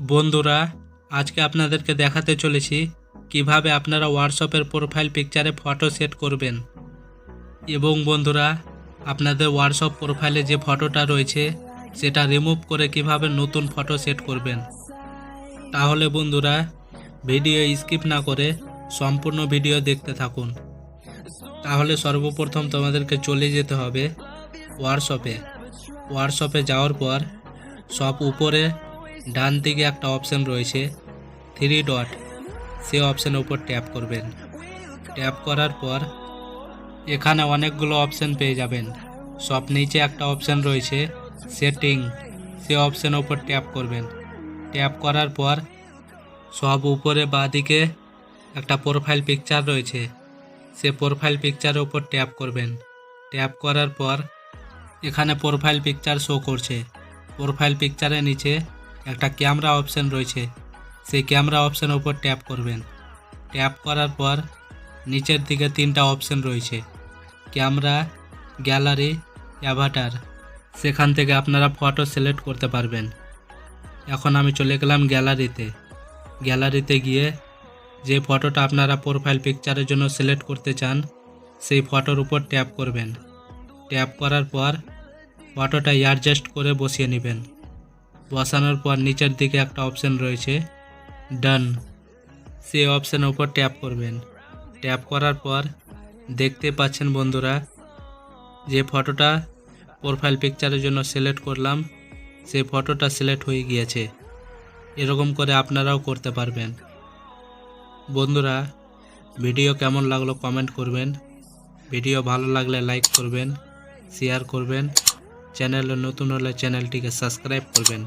বন্ধুরা, আজকে আপনাদেরকে দেখাতে চলেছি কীভাবে আপনারা হোয়াটসঅ্যাপের প্রোফাইল পিকচারে ফটো সেট করবেন। এবং বন্ধুরা, আপনাদের হোয়াটসঅ্যাপ প্রোফাইলে যে ফটোটা রয়েছে, সেটা রিমুভ করে কীভাবে নতুন ফটো সেট করবেন। তাহলে বন্ধুরা, ভিডিও স্কিপ না করে সম্পূর্ণ ভিডিও দেখতে থাকুন। তাহলে সর্বপ্রথম তোমাদেরকে চলে যেতে হবে হোয়াটসঅ্যাপে হোয়াটসঅ্যাপে যাওয়ার পর সব উপরে ডান দিকে একটা অপশন রয়েছে থ্রি ডট। সে অপশানের উপর ট্যাপ করবেন। ট্যাপ করার পর এখানে অনেকগুলো অপশান পেয়ে যাবেন। সব নিচে একটা অপশান রয়েছে সেটিং। সে অপশানের উপর ট্যাপ করবেন। ট্যাপ করার পর সব উপরে বাঁদিকে একটা প্রোফাইল পিকচার রয়েছে। সে প্রোফাইল পিকচারের উপর ট্যাপ করবেন। ট্যাপ করার পর এখানে প্রোফাইল পিকচার শো করছে। প্রোফাইল পিকচারের নিচে একটা ক্যামেরা অপশান রয়েছে। সেই ক্যামেরা অপশানের উপর ট্যাপ করবেন। ট্যাপ করার পর নিচের দিকে তিনটা অপশান রয়েছে। Camera, gallery, avatar. সেখান থেকে আপনারা ফটো সিলেক্ট করতে পারবেন। এখন আমি চলে গেলাম গ্যালারিতে। গ্যালারিতে গিয়ে যে ফটোটা আপনারা প্রোফাইল পিকচারের জন্য সিলেক্ট করতে চান, সেই ফটোর উপর ট্যাপ করবেন। ট্যাপ করার পর ফটোটা অ্যাডজাস্ট করে বসিয়ে নেবেন। বসানোর পর নিচের দিকে একটা অপশান রয়েছে ডান সেই অপশানের উপর ট্যাপ করবেন। ট্যাপ করার পর দেখতে পাচ্ছেন বন্ধুরা, যে ফটোটা প্রোফাইল পিকচারের জন্য সিলেক্ট করলাম, সেই ফটোটা সিলেক্ট হয়ে গিয়েছে। এরকম করে আপনারাও করতে পারবেন। বন্ধুরা ভিডিও কেমন লাগল কমেন্ট করবেন। ভিডিও ভালো লাগলে লাইক করবেন শেয়ার করবেন। চ্যানেলে নতুন হলে চ্যানেলটিকে সাবস্ক্রাইব করবেন।